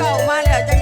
เก่ามาแล้วจัง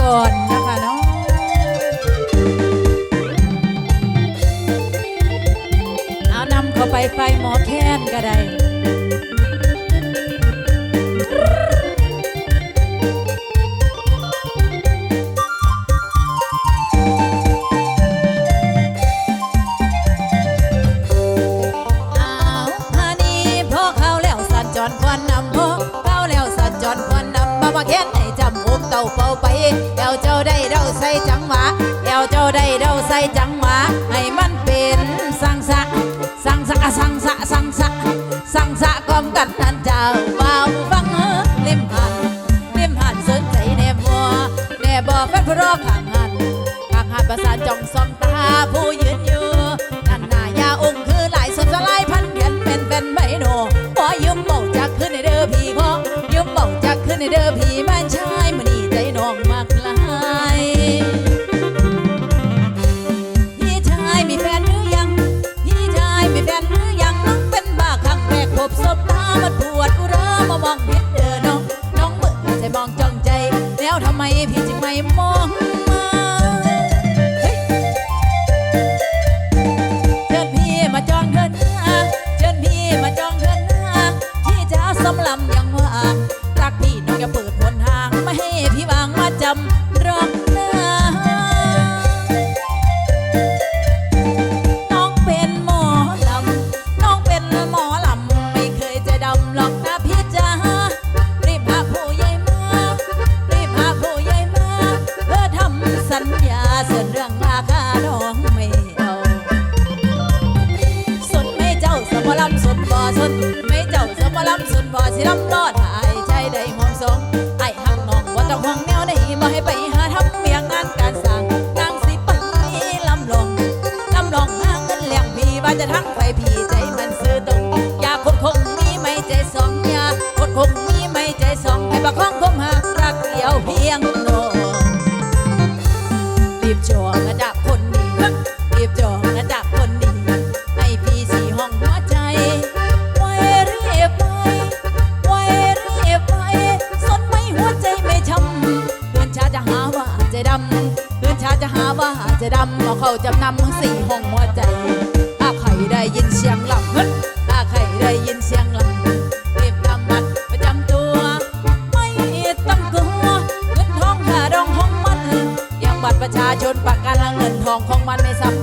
ก่อนาวาฟังเออเมหันเล่มหันสนใจแน่บัวแนบ่แฟนพรอข้งหันข้งหันประสานจ้องสองตาผู้ยืนยู่นั่นนายาองค์คือหลายสสลายพันเพียนเป็นเป็นไม่โนขอยืมเบาจาขึ้นในเด้อพี่อยืมเบาจาขึ้นในเด้อพี่ ชนปากกาลังเงินทองของมันในทสับ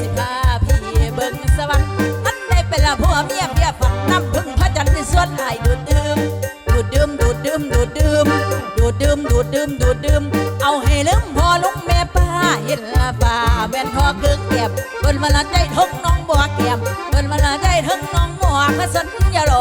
สิพาพี่เบิ่งสวรรค์มันได้เป็นละผัวเมียเมียฝันน้ำพึ่งพระจันทร์ที่สวนไอดูดดื่มดูดดื่มดูดดื่มดูดดื่มดูดดื่มดูดดื่มดูดดื่มเอาให้ลืมพอลุงแม่ป้าเห็นละป้าแว่นพอเกือกเก็บเบิ่นมาละใจทุกน้องบัวเก็บเบิ่นมาละใจทุกน้องหมวพราสนยาโล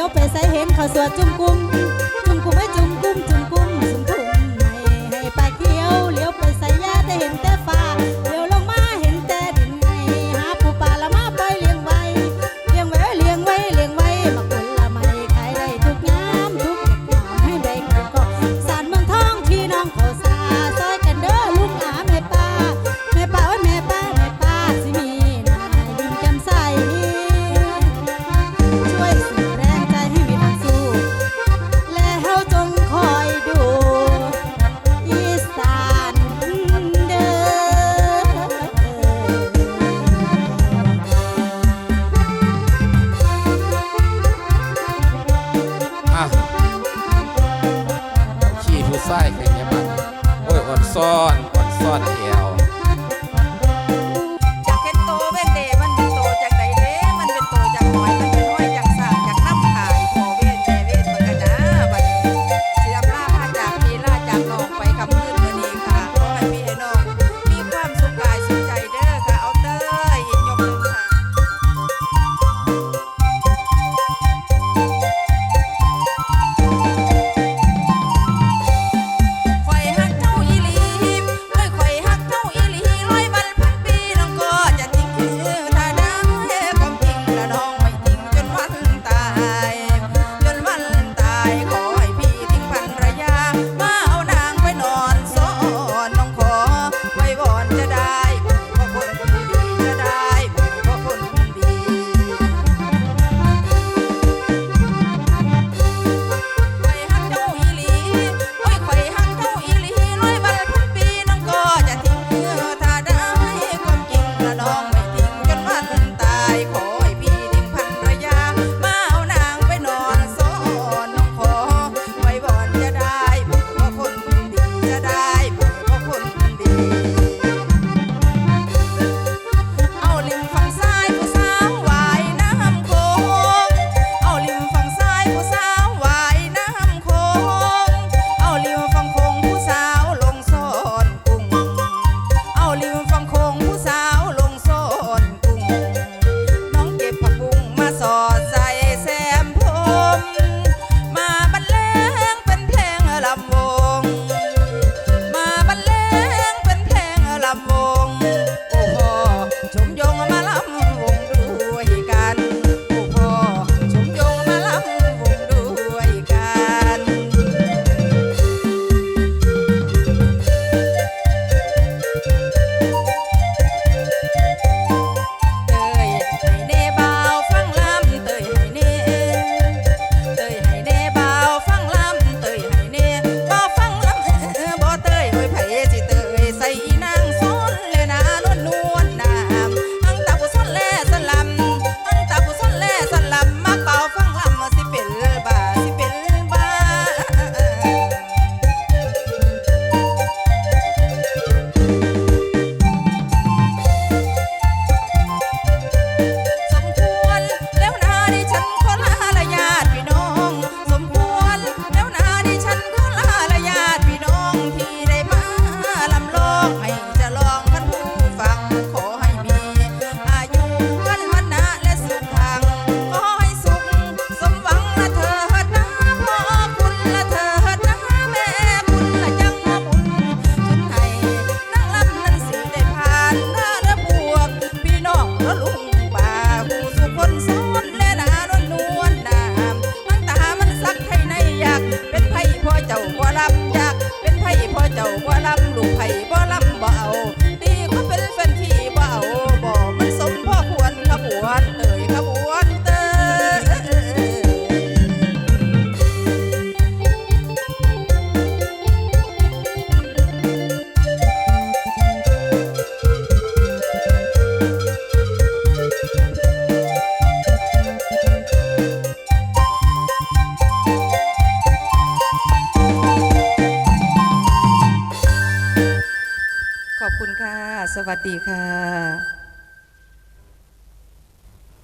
ลี้ยวไปใส่เห็นเขาสวดจุ้มกุ้มจุ้มกุ้มไม่จุ้มกุ้มจุ้ม one.